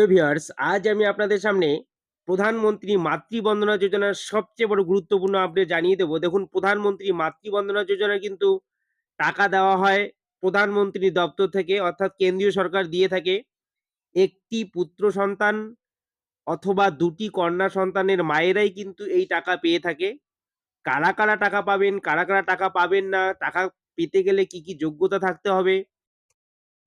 প্রিয় ভিউয়ার্স, আজ আমি আপনাদের সামনে প্রধানমন্ত্রী মাতৃবন্দনা যোজনার সবচেয়ে বড় গুরুত্বপূর্ণ আপডেট জানিয়ে দেবো। দেখুন, প্রধানমন্ত্রী মাতৃবন্দনা যোজনা কিন্তু টাকা দেওয়া হয় প্রধানমন্ত্রী দপ্তর থেকে, অর্থাৎ কেন্দ্রীয় সরকার দিয়ে থাকে। একটি পুত্র সন্তান অথবা দুটি কন্যা সন্তানের মায়েরাই কিন্তু এই টাকা পেয়ে থাকে। কারা কারা টাকা পাবেন, কারা কারা টাকা পাবেন না, টাকা পেতে গেলে কি কি যোগ্যতা থাকতে হবে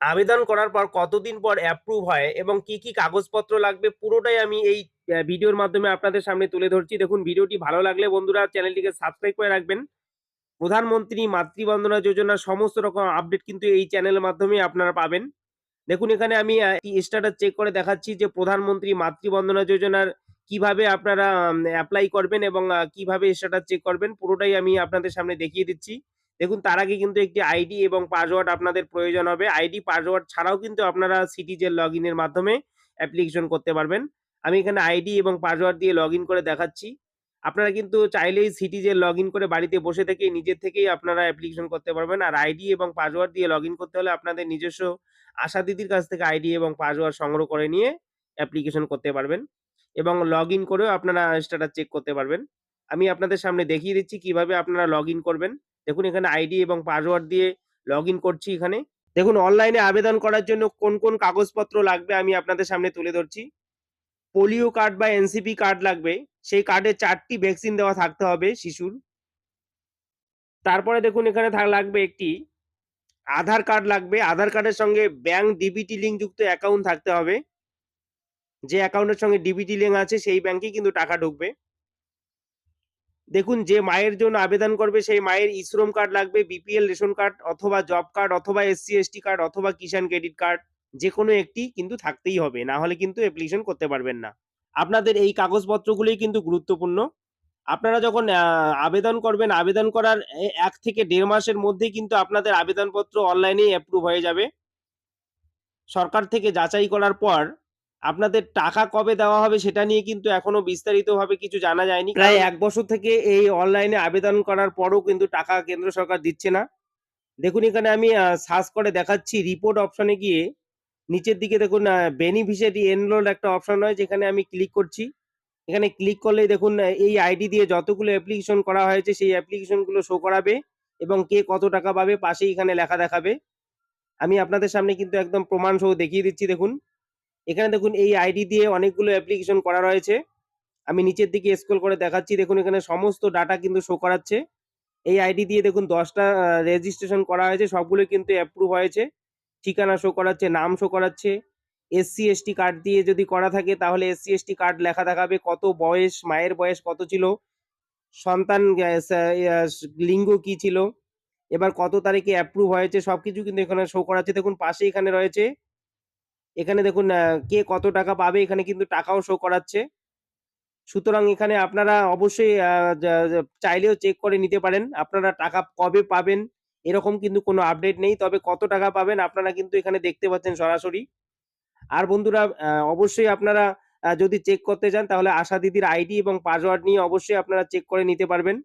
আবেদন করার পর কতদিন পর অ্যাপ্রুভ হয় এবং কি কি কাগজপত্র লাগবে পুরোটাই আমি এই ভিডিওর মাধ্যমে আপনাদের সামনে তুলে ধরছি। দেখুন, ভিডিওটি ভালো লাগলে বন্ধুরা চ্যানেলটিকে সাবস্ক্রাইব করে রাখবেন। প্রধানমন্ত্রী মাতৃবন্দনা যোজনার সমস্ত রকম আপডেট কিন্তু এই চ্যানেলের মাধ্যমে আপনারা পাবেন। দেখুন, এখানে আমি স্ট্যাটাস চেক করে দেখাচ্ছি যে প্রধানমন্ত্রী মাতৃবন্দনা যোজনার কীভাবে আপনারা অ্যাপ্লাই করবেন এবং কীভাবে স্ট্যাটাস চেক করবেন পুরোটাই আমি আপনাদের সামনে দেখিয়ে দিচ্ছি। দেখুন, তার আগে কিন্তু একটি আইডি এবং পাসওয়ার্ড আপনাদের প্রয়োজন হবে। আইডি, পাসওয়ার্ড ছাড়াও কিন্তু আপনারা সিটিজেন লগ ইনের মাধ্যমে অ্যাপ্লিকেশন করতে পারবেন। আমি এখানে আইডি এবং পাসওয়ার্ড দিয়ে লগ করে দেখাচ্ছি। আপনারা কিন্তু চাইলেই সিটিজেন লগ ইন করে বাড়িতে বসে থেকে নিজের থেকেই আপনারা অ্যাপ্লিকেশন করতে পারবেন। আর আইডি এবং পাসওয়ার্ড দিয়ে লগ করতে হলে আপনাদের নিজস্ব আশা দিদির কাছ থেকে আইডি এবং পাসওয়ার্ড সংগ্রহ করে নিয়ে অ্যাপ্লিকেশন করতে পারবেন এবং লগ ইন করেও আপনারা স্ট্যাটাস চেক করতে পারবেন। আমি আপনাদের সামনে দেখিয়ে দিচ্ছি কীভাবে আপনারা লগ ইন করবেন। দেখুন এখানে আইডি এবং পাসওয়ার্ড দিয়ে লগ করছি এখানে। দেখুন অনলাইনে আবেদন করার জন্য কোন কোন কাগজপত্র লাগবে আমি আপনাদের সামনে তুলে ধরছি। পোলিও কার্ড বা এনসিপি কার্ড লাগবে, সেই কার্ডে চারটি ভ্যাকসিন দেওয়া থাকতে হবে শিশুর। তারপরে দেখুন এখানে লাগবে একটি আধার কার্ড লাগবে। আধার কার্ডের সঙ্গে ব্যাংক ডিবিটি লিঙ্ক যুক্ত অ্যাকাউন্ট থাকতে হবে। যে অ্যাকাউন্টের সঙ্গে ডিবিটি লিঙ্ক আছে, সেই ব্যাংকে কিন্তু টাকা ঢুকবে। দেখুন, যে মায়ের জন্য আবেদন করবে, সেই মায়ের ইশ্রম কার্ড লাগবে, বিপিএল রেশন কার্ড অথবা জব কার্ড অথবা এসসি এসটি কার্ড অথবা কিষাণ ক্রেডিট কার্ড যে কোনো একটি কিন্তু থাকতেই হবে, না হলে কিন্তু অ্যাপ্লিকেশন করতে পারবেন না। আপনাদের এই কাগজপত্রগুলোই কিন্তু গুরুত্বপূর্ণ। আপনারা যখন আবেদন করবেন, আবেদন করার এক থেকে দেড় মাসের মধ্যেই কিন্তু আপনাদের আবেদনপত্র অনলাইনেই অ্যাপ্রুভ হয়ে যাবে। সরকার থেকে যাচাই করার পর আপনাদের টাকা কবে দেওয়া হবে সেটা নিয়ে কিন্তু এখনও বিস্তারিতভাবে কিছু জানা যায়নি। প্রায় এক বছর থেকে এই অনলাইনে আবেদন করার পরও কিন্তু টাকা কেন্দ্র সরকার দিচ্ছে না। দেখুন এখানে আমি সার্চ করে দেখাচ্ছি রিপোর্ট অপশনে গিয়ে নিচের দিকে দেখুন বেনিফিশিয়ারি এনরোল একটা অপশন হয় যেখানে আমি ক্লিক করছি। এখানে ক্লিক করলেই দেখুন এই আইডি দিয়ে যতগুলো অ্যাপ্লিকেশন করা হয়েছে সেই অ্যাপ্লিকেশনগুলো শো করাবে এবং কে কত টাকা পাবে পাশেই এখানে লেখা দেখাবে। আমি আপনাদের সামনে কিন্তু একদম প্রমাণ সহ দেখিয়ে দিচ্ছি দেখুন। এখানে দেখুন এই আইডি দিয়ে অনেকগুলো অ্যাপ্লিকেশন করা রয়েছে। আমি নিচের দিকে স্ক্রল করে দেখাচ্ছি। দেখুন এখানে সমস্ত ডাটা কিন্তু শো করাচ্ছে। এই আইডি দিয়ে দেখুন দশটা রেজিস্ট্রেশন করা হয়েছে। সবগুলো কিন্তু অ্যাপ্রুভ হয়েছে। ঠিকানা শো করাচ্ছে, নাম শো করাচ্ছে। এসসি এসটি কার্ড দিয়ে যদি করা থাকে, তাহলে এসসি এসটি কার্ড লেখা দেখাবে কত বয়স, মায়ের বয়স কত ছিল, সন্তান লিঙ্গ কি ছিল, এবার কত তারিখে অ্যাপ্রুভ হয়েছে, সবকিছু কিন্তু এখানে শো করাচ্ছে। দেখুন পাশে এখানে রয়েছে এখানে দেখুন কে কত টাকা পাবে, এখানে কিন্তু টাকাও শো করাচ্ছে। সুতরাং এখানে আপনারা অবশ্যই চাইলেও চেক করে নিতে পারেন। আপনারা টাকা কবে পাবেন, এরকম কিন্তু কোনো আপডেট নেই। তবে কত টাকা পাবেন, আপনারা কিন্তু এখানে দেখতে পাচ্ছেন সরাসরি। আর বন্ধুরা অবশ্যই আপনারা যদি চেক করতে চান, তাহলে আশা দিদির আইডি এবং পাসওয়ার্ড নিয়ে অবশ্যই আপনারা চেক করে নিতে পারবেন।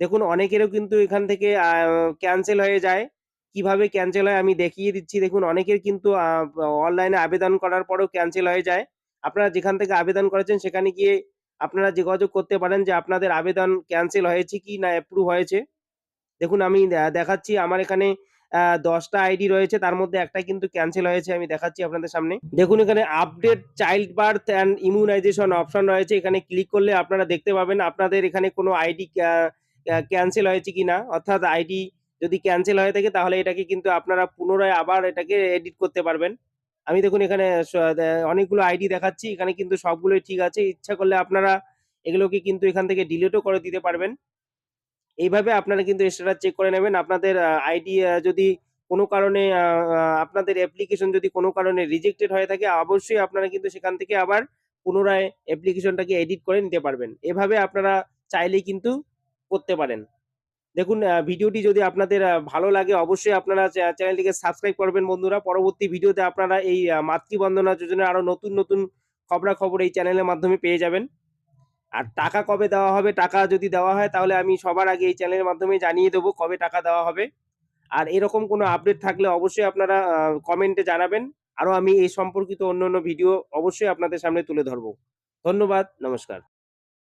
দেখুন, অনেকেরও কিন্তু এখান থেকে ক্যান্সেল হয়ে যায়। কীভাবে ক্যান্সেল হয় আমি দেখিয়ে দিচ্ছি। দেখুন, অনেকের কিন্তু অনলাইনে আবেদন করার পরেও ক্যান্সেল হয়ে যায়। আপনারা যেখান থেকে আবেদন করেছেন, সেখানে গিয়ে আপনারা যোগাযোগ করতে পারেন যে আপনাদের আবেদন ক্যান্সেল হয়েছে কি না অ্যাপ্রুভ হয়েছে। দেখুন, আমি দেখাচ্ছি, আমার এখানে দশটা আইডি রয়েছে, তার মধ্যে একটা কিন্তু ক্যান্সেল হয়েছে, আমি দেখাচ্ছি আপনাদের সামনে। দেখুন, এখানে update child birth and immunisation option রয়েছে, এখানে ক্লিক করলে আপনারা দেখতে পাবেন আপনাদের এখানে কোনো আইডি ক্যান্সেল হয়েছে কিনা অর্থাৎ আইডি যদি ক্যান্সেল হয়ে থাকে, তাহলে এটাকে কিন্তু আপনারা পুনরায় আবার এটাকে এডিট করতে পারবেন। আমি দেখুন এখানে অনেকগুলো আইডি দেখাচ্ছি, এখানে কিন্তু সবগুলোই ঠিক আছে। ইচ্ছা করলে আপনারা এগুলোকে কিন্তু এখান থেকে ডিলিটও করে দিতে পারবেন। এইভাবে আপনারা কিন্তু স্ট্যাটাস চেক করে নেবেন। আপনাদের আইডি যদি কোনো কারণে আপনাদের অ্যাপ্লিকেশন যদি কোনো কারণে রিজেক্টেড হয়ে থাকে, অবশ্যই আপনারা কিন্তু সেখান থেকে আবার পুনরায় অ্যাপ্লিকেশনটাকে এডিট করে নিতে পারবেন। এভাবে আপনারা চাইলেই কিন্তু করতে পারেন। দেখুন ভিডিওটি যদি আপনাদের ভালো লাগে, অবশ্যই আপনারা চ্যানেলটিকে সাবস্ক্রাইব করবেন বন্ধুরা। পরবর্তী ভিডিওতে আপনারা এই মাতৃবন্দনা যোজনার আরও নতুন নতুন খবরাখবর এই চ্যানেলের মাধ্যমে পেয়ে যাবেন। আর টাকা কবে দেওয়া হবে, টাকা যদি দেওয়া হয়, তাহলে আমি সবার আগে এই চ্যানেলের মাধ্যমে জানিয়ে দেবো কবে টাকা দেওয়া হবে। আর এরকম কোনো আপডেট থাকলে অবশ্যই আপনারা কমেন্টে জানাবেন। আরও আমি এই সম্পর্কিত অন্য অন্য ভিডিও অবশ্যই আপনাদের সামনে তুলে ধরবো। ধন্যবাদ, নমস্কার।